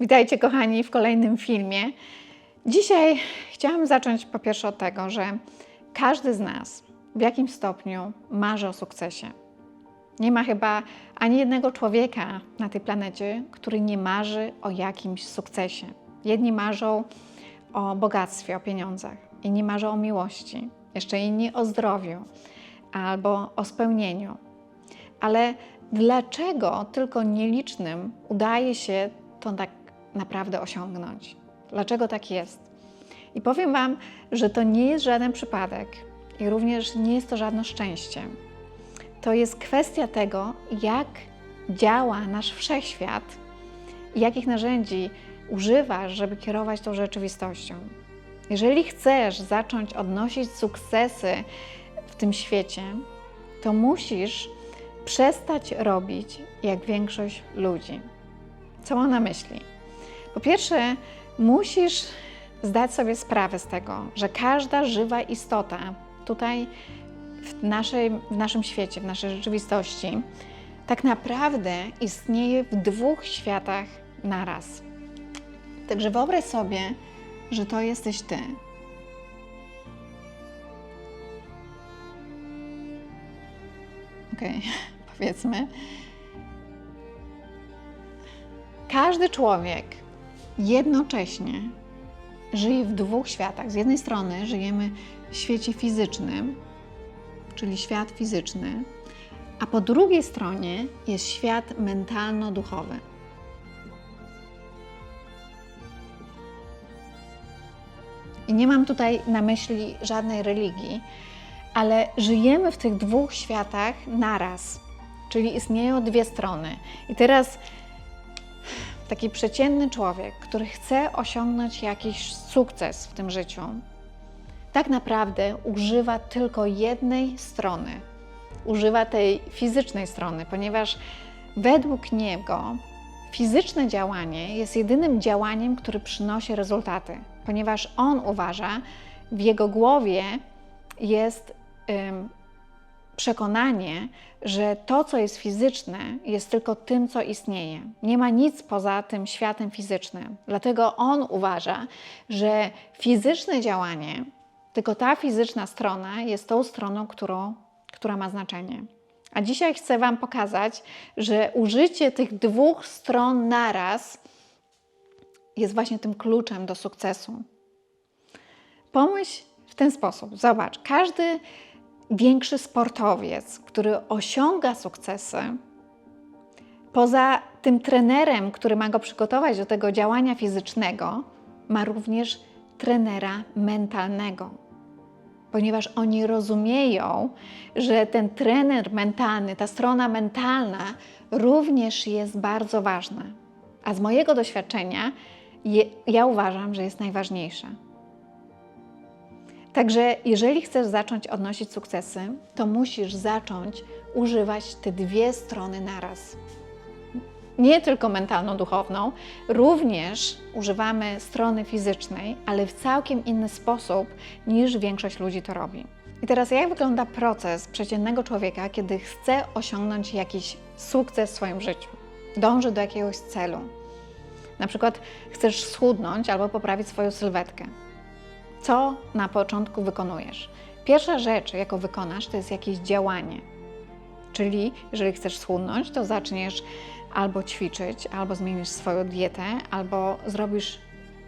Witajcie, kochani, w kolejnym filmie. Dzisiaj chciałam zacząć po pierwsze od tego, że każdy z nas w jakimś stopniu marzy o sukcesie. Nie ma chyba ani jednego człowieka na tej planecie, który nie marzy o jakimś sukcesie. Jedni marzą o bogactwie, o pieniądzach, inni marzą o miłości, jeszcze inni o zdrowiu albo o spełnieniu. Ale dlaczego tylko nielicznym udaje się to tak naprawdę osiągnąć? Dlaczego tak jest? I powiem Wam, że to nie jest żaden przypadek i również nie jest to żadne szczęście. To jest kwestia tego, jak działa nasz wszechświat i jakich narzędzi używasz, żeby kierować tą rzeczywistością. Jeżeli chcesz zacząć odnosić sukcesy w tym świecie, to musisz przestać robić jak większość ludzi. Co mam na myśli? Po pierwsze, musisz zdać sobie sprawę z tego, że każda żywa istota tutaj w, naszej, w naszym świecie, w naszej rzeczywistości, tak naprawdę istnieje w dwóch światach naraz. Także wyobraź sobie, że to jesteś ty. Okej, okay. powiedzmy. Każdy człowiek jednocześnie żyje w dwóch światach. Z jednej strony żyjemy w świecie fizycznym, czyli świat fizyczny, a po drugiej stronie jest świat mentalno-duchowy. I nie mam tutaj na myśli żadnej religii, ale żyjemy w tych dwóch światach naraz, czyli istnieją dwie strony. I teraz taki przeciętny człowiek, który chce osiągnąć jakiś sukces w tym życiu, tak naprawdę używa tylko jednej strony. Używa tej fizycznej strony, ponieważ według niego fizyczne działanie jest jedynym działaniem, które przynosi rezultaty, ponieważ on uważa, w jego głowie jest przekonanie, że to, co jest fizyczne, jest tylko tym, co istnieje. Nie ma nic poza tym światem fizycznym. Dlatego on uważa, że fizyczne działanie, tylko ta fizyczna strona jest tą stroną, którą, która ma znaczenie. A dzisiaj chcę Wam pokazać, że użycie tych dwóch stron naraz jest właśnie tym kluczem do sukcesu. Pomyśl w ten sposób. Zobacz, każdy większy sportowiec, który osiąga sukcesy, poza tym trenerem, który ma go przygotować do tego działania fizycznego, ma również trenera mentalnego. Ponieważ oni rozumieją, że ten trener mentalny, ta strona mentalna również jest bardzo ważna. A z mojego doświadczenia je, ja uważam, że jest najważniejsza. Także jeżeli chcesz zacząć odnosić sukcesy, to musisz zacząć używać te dwie strony naraz. Nie tylko mentalno-duchowną, również używamy strony fizycznej, ale w całkiem inny sposób niż większość ludzi to robi. I teraz jak wygląda proces przeciętnego człowieka, kiedy chce osiągnąć jakiś sukces w swoim życiu? Dąży do jakiegoś celu. Na przykład chcesz schudnąć albo poprawić swoją sylwetkę co na początku wykonujesz. Pierwsza rzecz, jaką wykonasz, to jest jakieś działanie. Czyli jeżeli chcesz schudnąć, to zaczniesz albo ćwiczyć, albo zmienisz swoją dietę, albo zrobisz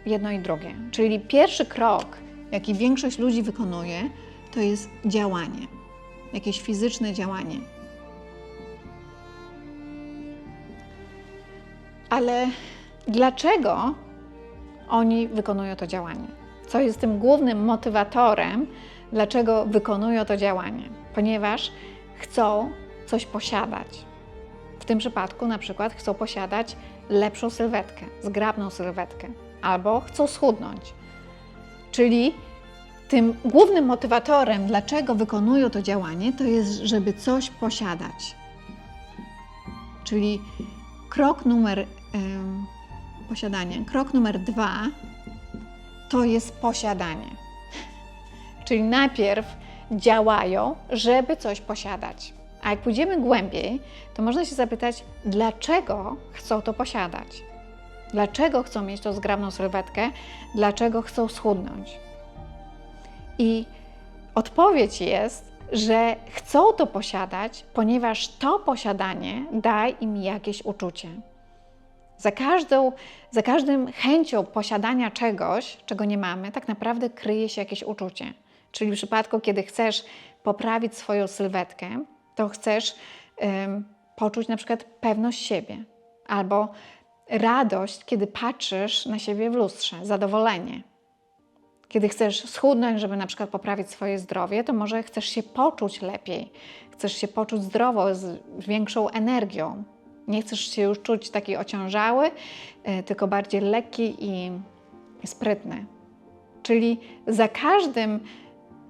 jedno i drugie. Czyli pierwszy krok, jaki większość ludzi wykonuje, to jest działanie. Jakieś fizyczne działanie. Ale dlaczego oni wykonują to działanie? Co jest tym głównym motywatorem, dlaczego wykonują to działanie. Ponieważ chcą coś posiadać. W tym przypadku na przykład chcą posiadać lepszą sylwetkę, zgrabną sylwetkę, albo chcą schudnąć. Czyli tym głównym motywatorem, dlaczego wykonują to działanie, to jest, żeby coś posiadać. Czyli krok numer posiadanie. Krok numer dwa to jest posiadanie. Czyli najpierw działają, żeby coś posiadać. A jak pójdziemy głębiej, to można się zapytać, dlaczego chcą to posiadać. Dlaczego chcą mieć tą zgrabną sylwetkę? Dlaczego chcą schudnąć? I odpowiedź jest, że chcą to posiadać, ponieważ to posiadanie da im jakieś uczucie. Za, każdą, za każdym chęcią posiadania czegoś, czego nie mamy, tak naprawdę kryje się jakieś uczucie. Czyli w przypadku, kiedy chcesz poprawić swoją sylwetkę, to chcesz ym, poczuć na przykład pewność siebie albo radość, kiedy patrzysz na siebie w lustrze, zadowolenie. Kiedy chcesz schudnąć, żeby na przykład poprawić swoje zdrowie, to może chcesz się poczuć lepiej, chcesz się poczuć zdrowo, z większą energią. Nie chcesz się już czuć taki ociążały, y, tylko bardziej lekki i sprytny. Czyli za każdym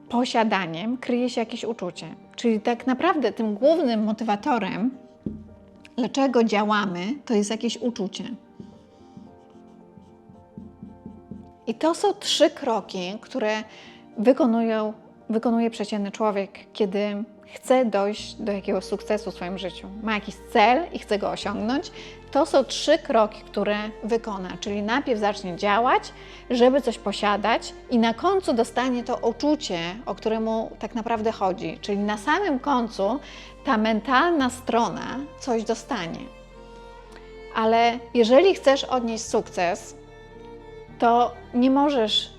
posiadaniem kryje się jakieś uczucie. Czyli tak naprawdę tym głównym motywatorem, dlaczego działamy, to jest jakieś uczucie. I to są trzy kroki, które wykonują, wykonuje przeciętny człowiek, kiedy chce dojść do jakiegoś sukcesu w swoim życiu. Ma jakiś cel i chce go osiągnąć. To są trzy kroki, które wykona. Czyli najpierw zacznie działać, żeby coś posiadać, i na końcu dostanie to uczucie, o które mu tak naprawdę chodzi. Czyli na samym końcu ta mentalna strona coś dostanie. Ale jeżeli chcesz odnieść sukces, to nie możesz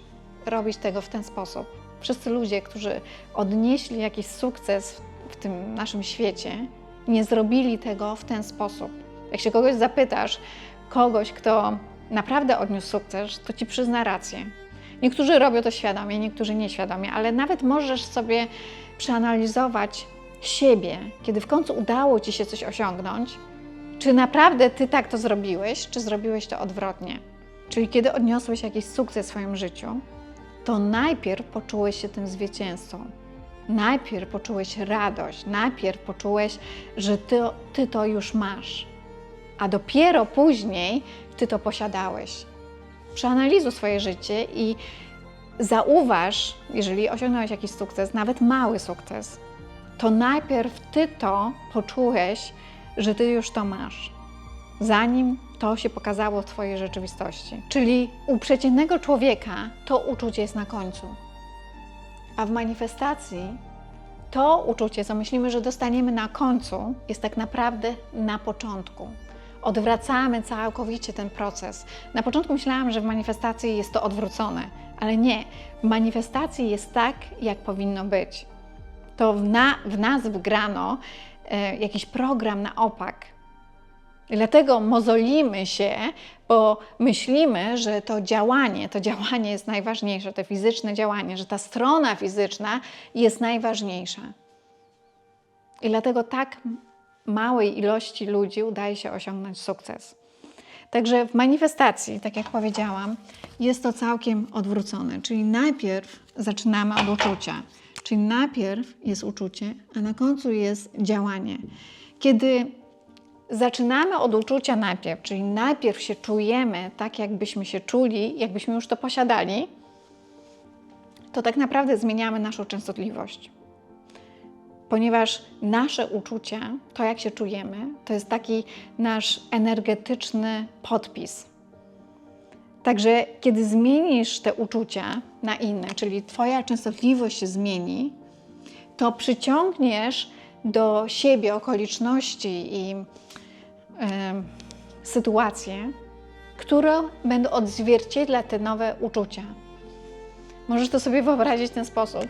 robić tego w ten sposób. Wszyscy ludzie, którzy odnieśli jakiś sukces w tym naszym świecie, nie zrobili tego w ten sposób. Jak się kogoś zapytasz, kogoś, kto naprawdę odniósł sukces, to ci przyzna rację. Niektórzy robią to świadomie, niektórzy nieświadomie, ale nawet możesz sobie przeanalizować siebie, kiedy w końcu udało ci się coś osiągnąć, czy naprawdę ty tak to zrobiłeś, czy zrobiłeś to odwrotnie. Czyli kiedy odniosłeś jakiś sukces w swoim życiu, to najpierw poczułeś się tym zwycięzcą. Najpierw poczułeś radość, najpierw poczułeś, że ty, ty to już masz, a dopiero później ty to posiadałeś. Przeanalizuj swoje życie i zauważ, jeżeli osiągnąłeś jakiś sukces, nawet mały sukces, to najpierw ty to poczułeś, że ty już to masz, zanim to się pokazało w Twojej rzeczywistości. Czyli u przeciętnego człowieka to uczucie jest na końcu. A w manifestacji to uczucie, co myślimy, że dostaniemy na końcu, jest tak naprawdę na początku. Odwracamy całkowicie ten proces. Na początku myślałam, że w manifestacji jest to odwrócone, ale nie. W manifestacji jest tak, jak powinno być. To w, na, w nas wgrano e, jakiś program na opak, Dlatego mozolimy się, bo myślimy, że to działanie, to działanie jest najważniejsze, to fizyczne działanie, że ta strona fizyczna jest najważniejsza. I dlatego tak małej ilości ludzi udaje się osiągnąć sukces. Także w manifestacji, tak jak powiedziałam, jest to całkiem odwrócone. Czyli najpierw zaczynamy od uczucia. Czyli najpierw jest uczucie, a na końcu jest działanie. Kiedy zaczynamy od uczucia najpierw, czyli najpierw się czujemy tak, jakbyśmy się czuli, jakbyśmy już to posiadali, to tak naprawdę zmieniamy naszą częstotliwość. Ponieważ nasze uczucia, to jak się czujemy, to jest taki nasz energetyczny podpis. Także kiedy zmienisz te uczucia na inne, czyli Twoja częstotliwość się zmieni, to przyciągniesz do siebie okoliczności i sytuacje, które będą odzwierciedlać te nowe uczucia. Możesz to sobie wyobrazić w ten sposób,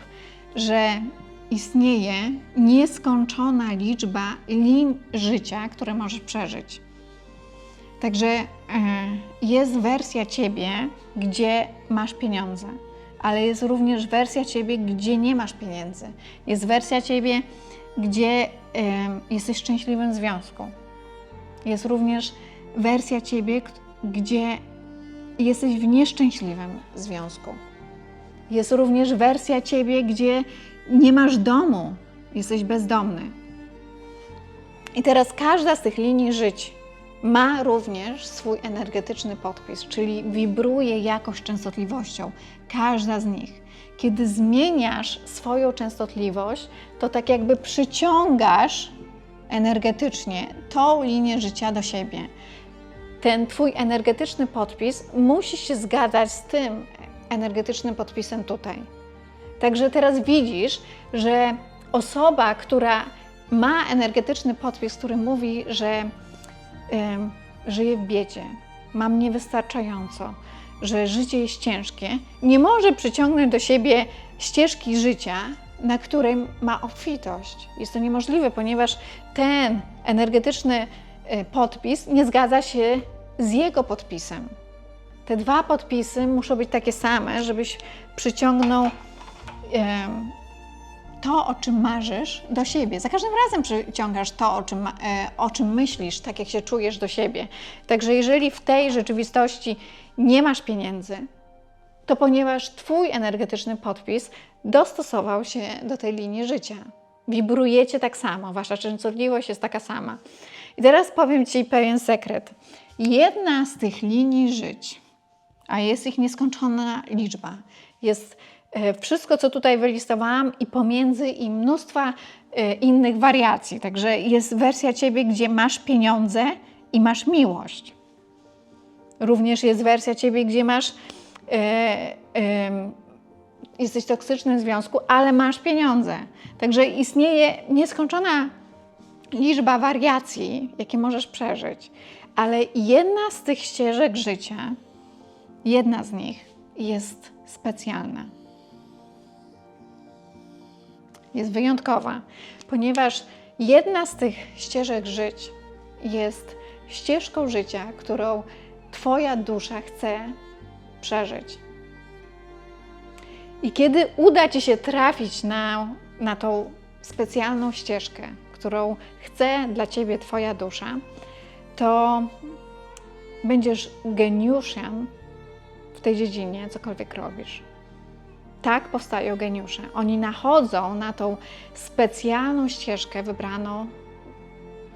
że istnieje nieskończona liczba lin życia, które możesz przeżyć. Także e, jest wersja ciebie, gdzie masz pieniądze, ale jest również wersja ciebie, gdzie nie masz pieniędzy. Jest wersja ciebie, gdzie jesteś szczęśliwym w związku jest również wersja ciebie, gdzie jesteś w nieszczęśliwym związku. Jest również wersja ciebie, gdzie nie masz domu, jesteś bezdomny. I teraz każda z tych linii żyć ma również swój energetyczny podpis, czyli wibruje jakąś częstotliwością. Każda z nich. Kiedy zmieniasz swoją częstotliwość, to tak jakby przyciągasz energetycznie tą linię życia do siebie. ten Twój energetyczny podpis musi się zgadzać z tym energetycznym podpisem tutaj. Także teraz widzisz, że osoba, która ma energetyczny podpis, który mówi, że em, żyje w biedzie, mam niewystarczająco, że życie jest ciężkie, nie może przyciągnąć do siebie ścieżki życia, na której ma obfitość. Jest to niemożliwe, ponieważ ten energetyczny e, podpis nie zgadza się z jego podpisem. Te dwa podpisy muszą być takie same, żebyś przyciągnął to, o czym marzysz, do siebie. Za każdym razem przyciągasz to, o czym, e, o czym myślisz, tak jak się czujesz do siebie. Także jeżeli w tej rzeczywistości nie masz pieniędzy, to ponieważ Twój energetyczny podpis dostosował się do tej linii życia. Wibrujecie tak samo, Wasza częstotliwość jest taka sama. I teraz powiem Ci pewien sekret. Jedna z tych linii żyć, a jest ich nieskończona liczba, jest e, wszystko, co tutaj wylistowałam i pomiędzy i mnóstwa e, innych wariacji. Także jest wersja Ciebie, gdzie masz pieniądze i masz miłość. Również jest wersja Ciebie, gdzie masz e, jesteś w toksycznym związku, ale masz pieniądze. Także istnieje nieskończona liczba wariacji, jakie możesz przeżyć. Ale jedna z tych ścieżek życia, jedna z nich jest specjalna. Jest wyjątkowa, ponieważ jedna z tych ścieżek żyć jest ścieżką życia, którą Twoja dusza chce przeżyć. I kiedy uda Ci się trafić na, na tą specjalną ścieżkę, którą chce dla Ciebie Twoja dusza, to będziesz geniuszem w tej dziedzinie, cokolwiek robisz. Tak powstają geniusze. Oni nachodzą na tą specjalną ścieżkę wybraną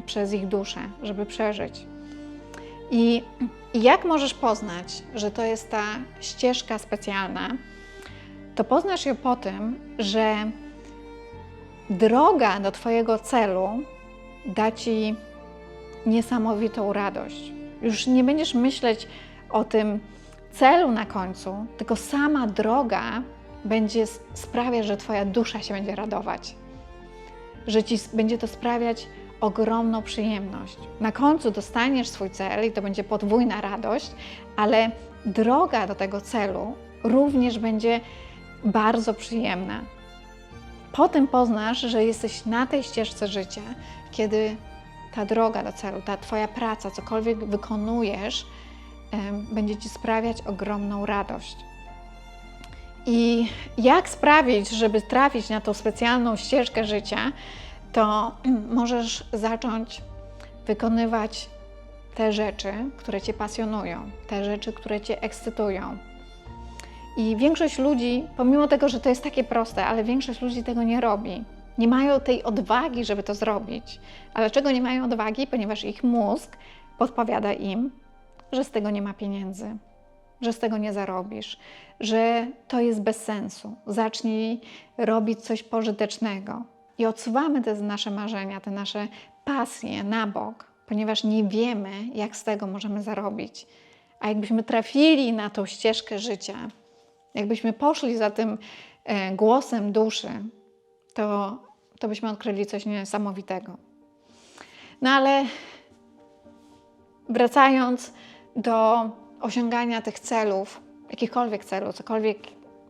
przez ich duszę, żeby przeżyć. I jak możesz poznać, że to jest ta ścieżka specjalna? To poznasz ją po tym, że droga do Twojego celu da Ci niesamowitą radość. Już nie będziesz myśleć o tym celu na końcu, tylko sama droga będzie sprawiać, że Twoja dusza się będzie radować. Że Ci będzie to sprawiać ogromną przyjemność. Na końcu dostaniesz swój cel i to będzie podwójna radość, ale droga do tego celu również będzie bardzo przyjemna. Potem poznasz, że jesteś na tej ścieżce życia, kiedy ta droga do celu, ta Twoja praca, cokolwiek wykonujesz, będzie Ci sprawiać ogromną radość. I jak sprawić, żeby trafić na tą specjalną ścieżkę życia, to możesz zacząć wykonywać te rzeczy, które Cię pasjonują, te rzeczy, które Cię ekscytują. I większość ludzi, pomimo tego, że to jest takie proste, ale większość ludzi tego nie robi. Nie mają tej odwagi, żeby to zrobić. A dlaczego nie mają odwagi? Ponieważ ich mózg podpowiada im, że z tego nie ma pieniędzy, że z tego nie zarobisz, że to jest bez sensu. Zacznij robić coś pożytecznego. I odsuwamy te nasze marzenia, te nasze pasje na bok, ponieważ nie wiemy, jak z tego możemy zarobić. A jakbyśmy trafili na tą ścieżkę życia, jakbyśmy poszli za tym e, głosem duszy, to, to byśmy odkryli coś niesamowitego. No ale wracając do osiągania tych celów, jakichkolwiek celów, cokolwiek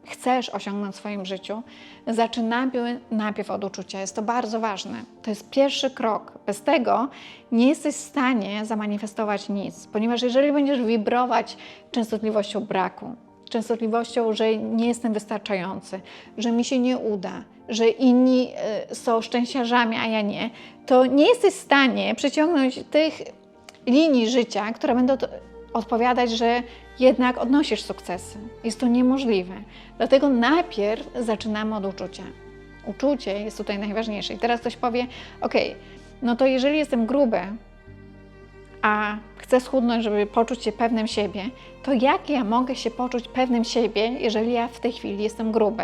chcesz osiągnąć w swoim życiu, zaczynamy najpierw od uczucia. Jest to bardzo ważne. To jest pierwszy krok. Bez tego nie jesteś w stanie zamanifestować nic, ponieważ jeżeli będziesz wibrować częstotliwością braku, częstotliwością, że nie jestem wystarczający, że mi się nie uda, że inni y, są szczęściarzami, a ja nie, to nie jesteś w stanie przyciągnąć tych linii życia, które będą odpowiadać, że jednak odnosisz sukcesy. Jest to niemożliwe. Dlatego najpierw zaczynamy od uczucia. Uczucie jest tutaj najważniejsze. I teraz ktoś powie: OK, no to jeżeli jestem gruby, a chcę schudnąć, żeby poczuć się pewnym siebie, to jak ja mogę się poczuć pewnym siebie, jeżeli ja w tej chwili jestem gruby?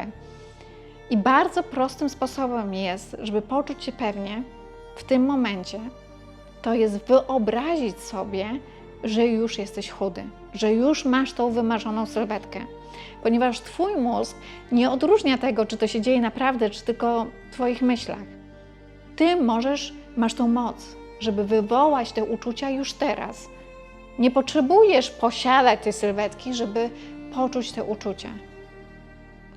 I bardzo prostym sposobem jest, żeby poczuć się pewnie w tym momencie, to jest wyobrazić sobie że już jesteś chudy, że już masz tą wymarzoną sylwetkę. Ponieważ Twój mózg nie odróżnia tego, czy to się dzieje naprawdę, czy tylko w Twoich myślach. Ty możesz, masz tą moc, żeby wywołać te uczucia już teraz. Nie potrzebujesz posiadać tej sylwetki, żeby poczuć te uczucia.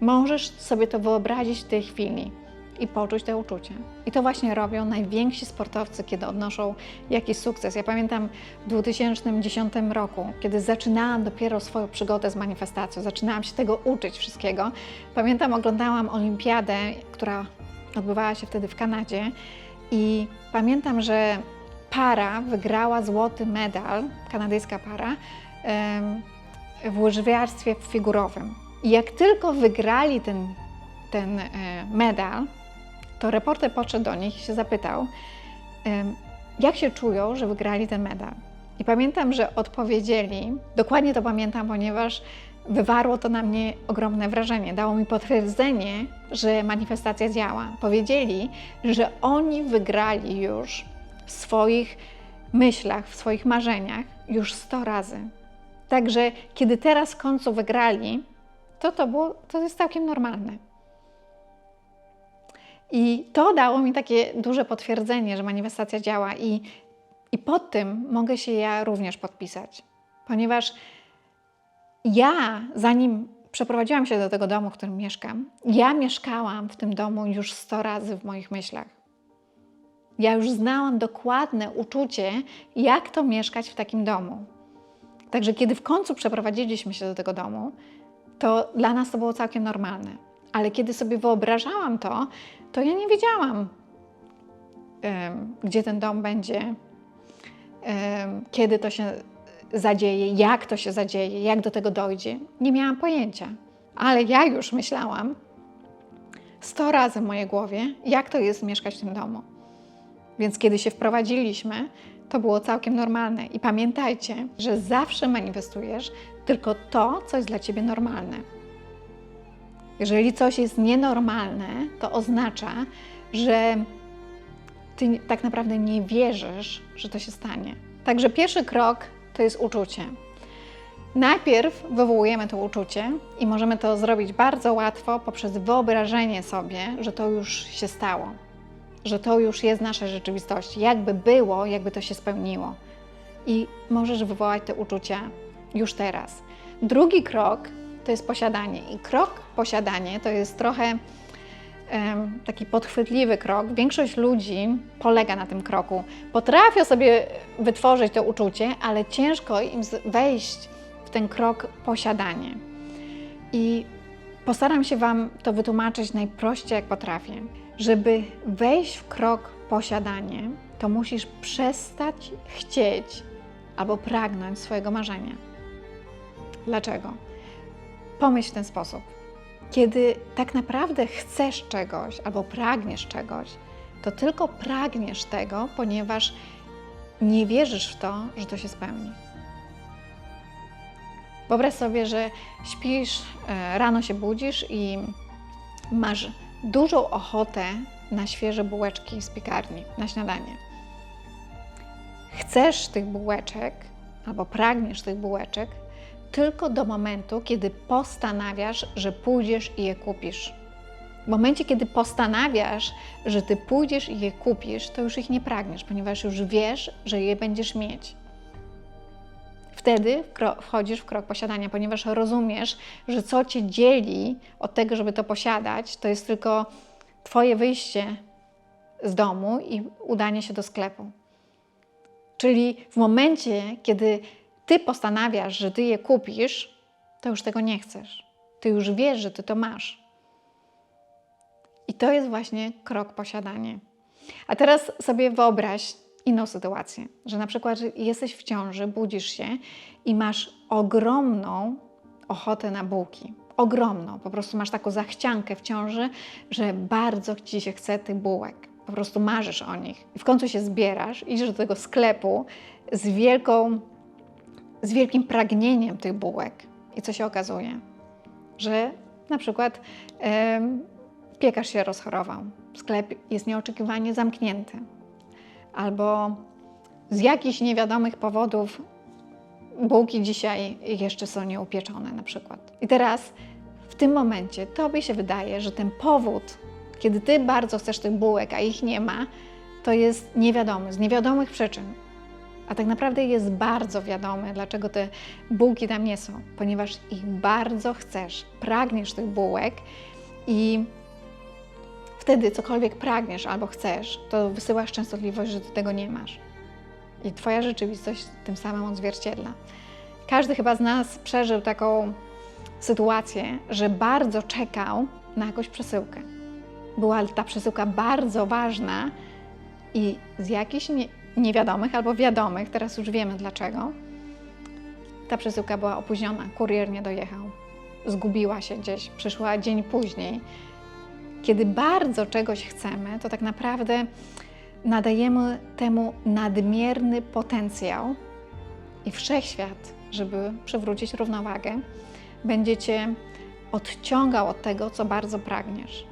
Możesz sobie to wyobrazić w tej chwili i poczuć te uczucia. I to właśnie robią najwięksi sportowcy, kiedy odnoszą jakiś sukces. Ja pamiętam w 2010 roku, kiedy zaczynałam dopiero swoją przygodę z manifestacją, zaczynałam się tego uczyć wszystkiego. Pamiętam, oglądałam olimpiadę, która odbywała się wtedy w Kanadzie i pamiętam, że para wygrała złoty medal, kanadyjska para, w łyżwiarstwie figurowym. I jak tylko wygrali ten, ten e, medal, to reporter podszedł do nich i się zapytał, jak się czują, że wygrali ten medal. I pamiętam, że odpowiedzieli, dokładnie to pamiętam, ponieważ wywarło to na mnie ogromne wrażenie. Dało mi potwierdzenie, że manifestacja działa. Powiedzieli, że oni wygrali już w swoich myślach, w swoich marzeniach już 100 razy. Także kiedy teraz w końcu wygrali, to to, było, to jest całkiem normalne. I to dało mi takie duże potwierdzenie, że manifestacja działa, i, i pod tym mogę się ja również podpisać, ponieważ ja, zanim przeprowadziłam się do tego domu, w którym mieszkam, ja mieszkałam w tym domu już 100 razy w moich myślach. Ja już znałam dokładne uczucie, jak to mieszkać w takim domu. Także kiedy w końcu przeprowadziliśmy się do tego domu, to dla nas to było całkiem normalne. Ale kiedy sobie wyobrażałam to, to ja nie wiedziałam, gdzie ten dom będzie, kiedy to się zadzieje, jak to się zadzieje, jak do tego dojdzie. Nie miałam pojęcia. Ale ja już myślałam sto razy w mojej głowie, jak to jest mieszkać w tym domu. Więc kiedy się wprowadziliśmy, to było całkiem normalne. I pamiętajcie, że zawsze manifestujesz tylko to, co jest dla ciebie normalne. Jeżeli coś jest nienormalne, to oznacza, że ty tak naprawdę nie wierzysz, że to się stanie. Także pierwszy krok to jest uczucie. Najpierw wywołujemy to uczucie i możemy to zrobić bardzo łatwo poprzez wyobrażenie sobie, że to już się stało, że to już jest nasza rzeczywistość, jakby było, jakby to się spełniło. I możesz wywołać te uczucia już teraz. Drugi krok to jest posiadanie. I krok posiadanie to jest trochę em, taki podchwytliwy krok. Większość ludzi polega na tym kroku. Potrafią sobie wytworzyć to uczucie, ale ciężko im wejść w ten krok posiadanie. I postaram się Wam to wytłumaczyć najprościej, jak potrafię. Żeby wejść w krok posiadanie, to musisz przestać chcieć albo pragnąć swojego marzenia. Dlaczego? Pomyśl w ten sposób. Kiedy tak naprawdę chcesz czegoś albo pragniesz czegoś, to tylko pragniesz tego, ponieważ nie wierzysz w to, że to się spełni. Wyobraź sobie, że śpisz, e, rano się budzisz i masz dużą ochotę na świeże bułeczki z piekarni, na śniadanie. Chcesz tych bułeczek albo pragniesz tych bułeczek tylko do momentu, kiedy postanawiasz, że pójdziesz i je kupisz. W momencie, kiedy postanawiasz, że ty pójdziesz i je kupisz, to już ich nie pragniesz, ponieważ już wiesz, że je będziesz mieć. Wtedy wchodzisz w krok posiadania, ponieważ rozumiesz, że co cię dzieli od tego, żeby to posiadać, to jest tylko Twoje wyjście z domu i udanie się do sklepu. Czyli w momencie, kiedy Ty postanawiasz, że Ty je kupisz, to już tego nie chcesz. Ty już wiesz, że Ty to masz. I to jest właśnie krok posiadanie. A teraz sobie wyobraź inną sytuację, że na przykład jesteś w ciąży, budzisz się i masz ogromną ochotę na bułki. Ogromną. Po prostu masz taką zachciankę w ciąży, że bardzo ci się chce tych bułek. Po prostu marzysz o nich. I w końcu się zbierasz, idziesz do tego sklepu z wielką, z wielkim pragnieniem tych bułek. I co się okazuje? Że na przykład em, piekarz się rozchorował, sklep jest nieoczekiwanie zamknięty, albo z jakichś niewiadomych powodów bułki dzisiaj jeszcze są nieupieczone na przykład. I teraz w tym momencie tobie się wydaje, że ten powód, kiedy ty bardzo chcesz tych bułek, a ich nie ma, to jest niewiadomy, z niewiadomych przyczyn. A tak naprawdę jest bardzo wiadome, dlaczego te bułki tam nie są, ponieważ ich bardzo chcesz, pragniesz tych bułek i wtedy cokolwiek pragniesz albo chcesz, to wysyłasz częstotliwość, że ty tego nie masz. I Twoja rzeczywistość tym samym odzwierciedla. Każdy chyba z nas przeżył taką sytuację, że bardzo czekał na jakąś przesyłkę. Była ta przesyłka bardzo ważna i z jakichś nie, niewiadomych albo wiadomych, teraz już wiemy dlaczego, ta przesyłka była opóźniona, kurier nie dojechał, zgubiła się gdzieś, przyszła dzień później. Kiedy bardzo czegoś chcemy, to tak naprawdę nadajemy temu nadmierny potencjał i wszechświat, żeby przywrócić równowagę, będzie cię odciągał od tego, co bardzo pragniesz.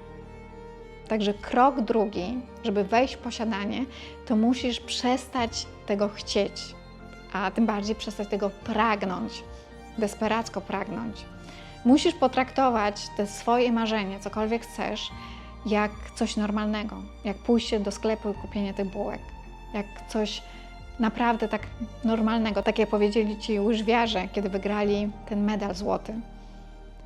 Także krok drugi, żeby wejść w posiadanie, to musisz przestać tego chcieć, a tym bardziej przestać tego pragnąć, desperacko pragnąć. Musisz potraktować te swoje marzenie, cokolwiek chcesz, jak coś normalnego, jak pójście do sklepu i kupienie tych bułek, jak coś naprawdę tak normalnego, tak jak powiedzieli ci łyżwiarze, kiedy wygrali ten medal złoty,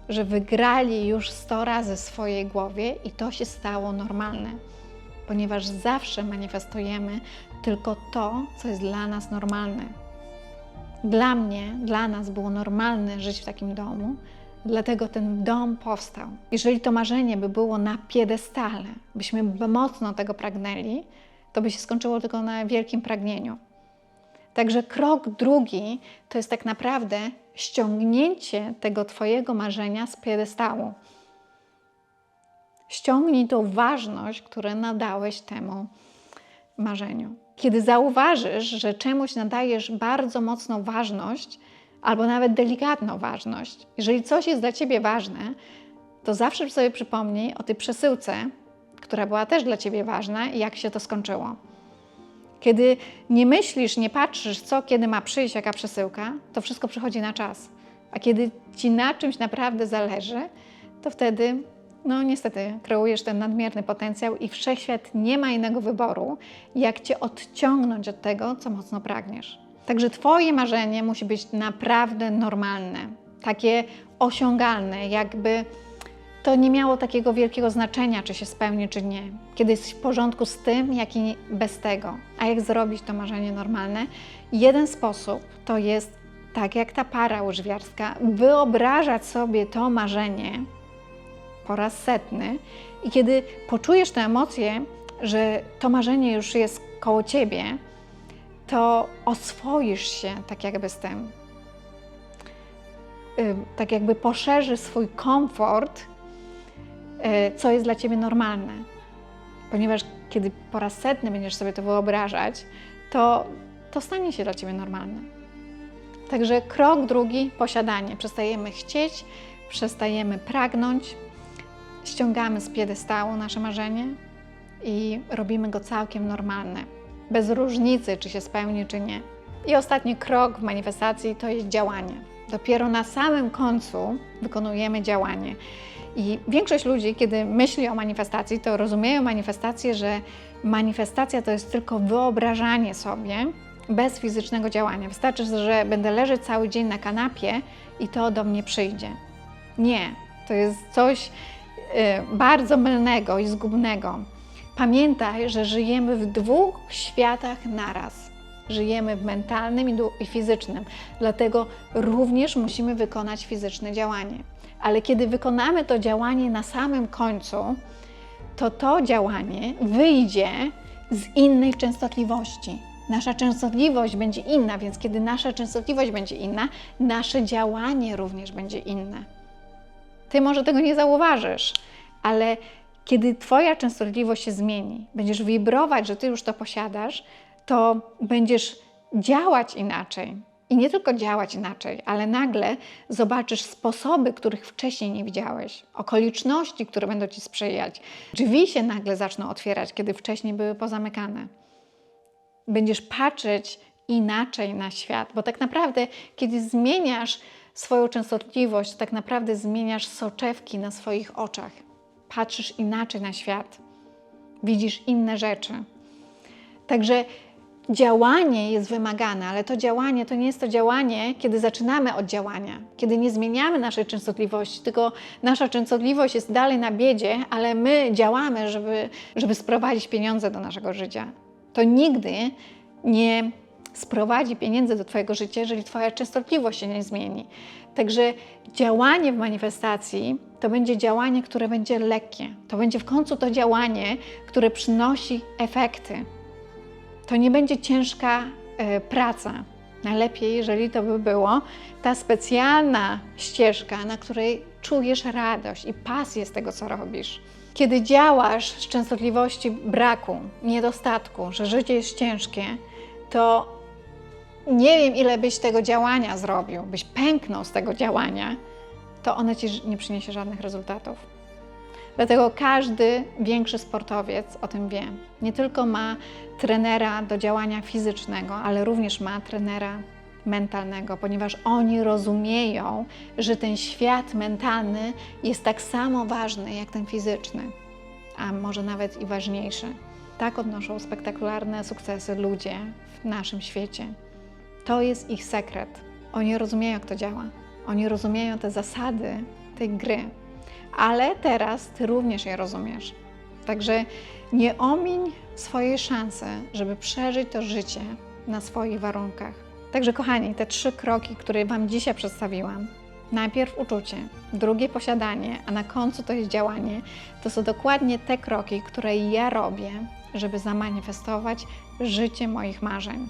że wygrali już 100 razy w swojej głowie i to się stało normalne, ponieważ zawsze manifestujemy tylko to, co jest dla nas normalne. Dla mnie, dla nas było normalne żyć w takim domu, Dlatego ten dom powstał. Jeżeli to marzenie by było na piedestale, byśmy mocno tego pragnęli, to by się skończyło tylko na wielkim pragnieniu. Także krok drugi to jest tak naprawdę ściągnięcie tego Twojego marzenia z piedestału. Ściągnij tą ważność, którą nadałeś temu marzeniu. Kiedy zauważysz, że czemuś nadajesz bardzo mocną ważność, albo nawet delikatną ważność. Jeżeli coś jest dla Ciebie ważne, to zawsze sobie przypomnij o tej przesyłce, która była też dla Ciebie ważna i jak się to skończyło. Kiedy nie myślisz, nie patrzysz, co kiedy ma przyjść, jaka przesyłka, to wszystko przychodzi na czas. A kiedy Ci na czymś naprawdę zależy, to wtedy, no niestety, kreujesz ten nadmierny potencjał i wszechświat nie ma innego wyboru, jak Cię odciągnąć od tego, co mocno pragniesz. Także Twoje marzenie musi być naprawdę normalne, takie osiągalne, jakby to nie miało takiego wielkiego znaczenia, czy się spełni, czy nie. Kiedy jesteś w porządku z tym, jak i bez tego. A jak zrobić to marzenie normalne? Jeden sposób to jest, tak jak ta para łyżwiarska, wyobrażać sobie to marzenie po raz setny i kiedy poczujesz tę emocję, że to marzenie już jest koło ciebie, to oswoisz się tak jakby z tym. Tak jakby poszerzy swój komfort, y, co jest dla Ciebie normalne. Ponieważ kiedy po raz setny będziesz sobie to wyobrażać, to, to stanie się dla Ciebie normalne. Także krok drugi, posiadanie. Przestajemy chcieć, przestajemy pragnąć, ściągamy z piedestału nasze marzenie i robimy go całkiem normalne bez różnicy, czy się spełni, czy nie. I ostatni krok w manifestacji to jest działanie. Dopiero na samym końcu wykonujemy działanie. I większość ludzi, kiedy myśli o manifestacji, to rozumieją manifestację, że manifestacja to jest tylko wyobrażanie sobie bez fizycznego działania. Wystarczy, że będę leżeć cały dzień na kanapie i to do mnie przyjdzie. Nie, to jest coś y, bardzo mylnego i zgubnego. Pamiętaj, że żyjemy w dwóch światach naraz. Żyjemy w mentalnym i fizycznym, dlatego również musimy wykonać fizyczne działanie. Ale kiedy wykonamy to działanie na samym końcu, to to działanie wyjdzie z innej częstotliwości. Nasza częstotliwość będzie inna, więc kiedy nasza częstotliwość będzie inna, nasze działanie również będzie inne. Ty może tego nie zauważysz, ale kiedy Twoja częstotliwość się zmieni, będziesz wibrować, że Ty już to posiadasz, to będziesz działać inaczej. I nie tylko działać inaczej, ale nagle zobaczysz sposoby, których wcześniej nie widziałeś, okoliczności, które będą Ci sprzyjać. Drzwi się nagle zaczną otwierać, kiedy wcześniej były pozamykane. Będziesz patrzeć inaczej na świat, bo tak naprawdę, kiedy zmieniasz swoją częstotliwość, to tak naprawdę zmieniasz soczewki na swoich oczach. Patrzysz inaczej na świat, widzisz inne rzeczy. Także działanie jest wymagane, ale to działanie to nie jest to działanie, kiedy zaczynamy od działania, kiedy nie zmieniamy naszej częstotliwości, tylko nasza częstotliwość jest dalej na biedzie, ale my działamy, żeby, żeby sprowadzić pieniądze do naszego życia. To nigdy nie sprowadzi pieniędzy do Twojego życia, jeżeli Twoja częstotliwość się nie zmieni. Także działanie w manifestacji to będzie działanie, które będzie lekkie. To będzie w końcu to działanie, które przynosi efekty. To nie będzie ciężka e, praca. Najlepiej, jeżeli to by było ta specjalna ścieżka, na której czujesz radość i pasję z tego, co robisz. Kiedy działasz z częstotliwości braku, niedostatku, że życie jest ciężkie, to nie wiem, ile byś tego działania zrobił, byś pęknął z tego działania, to one ci nie przyniesie żadnych rezultatów. Dlatego każdy większy sportowiec o tym wie. Nie tylko ma trenera do działania fizycznego, ale również ma trenera mentalnego, ponieważ oni rozumieją, że ten świat mentalny jest tak samo ważny jak ten fizyczny, a może nawet i ważniejszy. Tak odnoszą spektakularne sukcesy ludzie w naszym świecie. To jest ich sekret. Oni rozumieją, jak to działa. Oni rozumieją te zasady tej gry, ale teraz Ty również je rozumiesz. Także nie omiń swojej szansy, żeby przeżyć to życie na swoich warunkach. Także, kochani, te trzy kroki, które Wam dzisiaj przedstawiłam, najpierw uczucie, drugie posiadanie, a na końcu to jest działanie, to są dokładnie te kroki, które ja robię, żeby zamanifestować życie moich marzeń.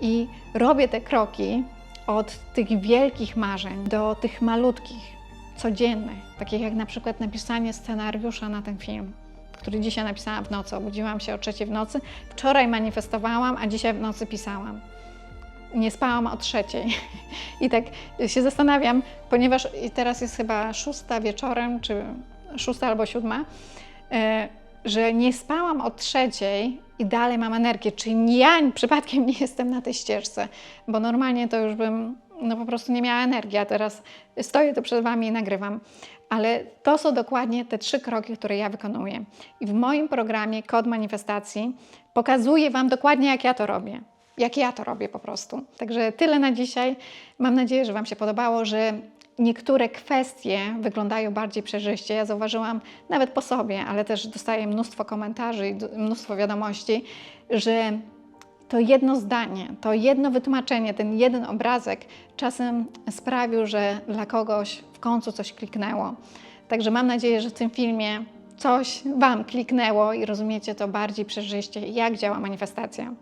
I robię te kroki od tych wielkich marzeń do tych malutkich, codziennych, takich jak na przykład napisanie scenariusza na ten film, który dzisiaj napisałam w nocy. Obudziłam się o trzeciej w nocy. Wczoraj manifestowałam, a dzisiaj w nocy pisałam. Nie spałam o trzeciej. I tak się zastanawiam, ponieważ teraz jest chyba szósta wieczorem, czy szósta albo siódma, e, że nie spałam o trzeciej i dalej mam energię. Czy ja przypadkiem nie jestem na tej ścieżce? Bo normalnie to już bym no po prostu nie miała energii, a teraz stoję tu przed Wami i nagrywam. Ale to są dokładnie te trzy kroki, które ja wykonuję. I w moim programie Kod Manifestacji pokazuję Wam dokładnie, jak ja to robię. Jak ja to robię po prostu. Także tyle na dzisiaj. Mam nadzieję, że Wam się podobało, że niektóre kwestie wyglądają bardziej przejrzyście. Ja zauważyłam nawet po sobie, ale też dostaję mnóstwo komentarzy i mnóstwo wiadomości, że to jedno zdanie, to jedno wytłumaczenie, ten jeden obrazek czasem sprawił, że dla kogoś w końcu coś kliknęło. Także mam nadzieję, że w tym filmie coś Wam kliknęło i rozumiecie to bardziej przejrzyście, jak działa manifestacja.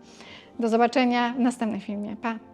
Do zobaczenia w następnym filmie. Pa!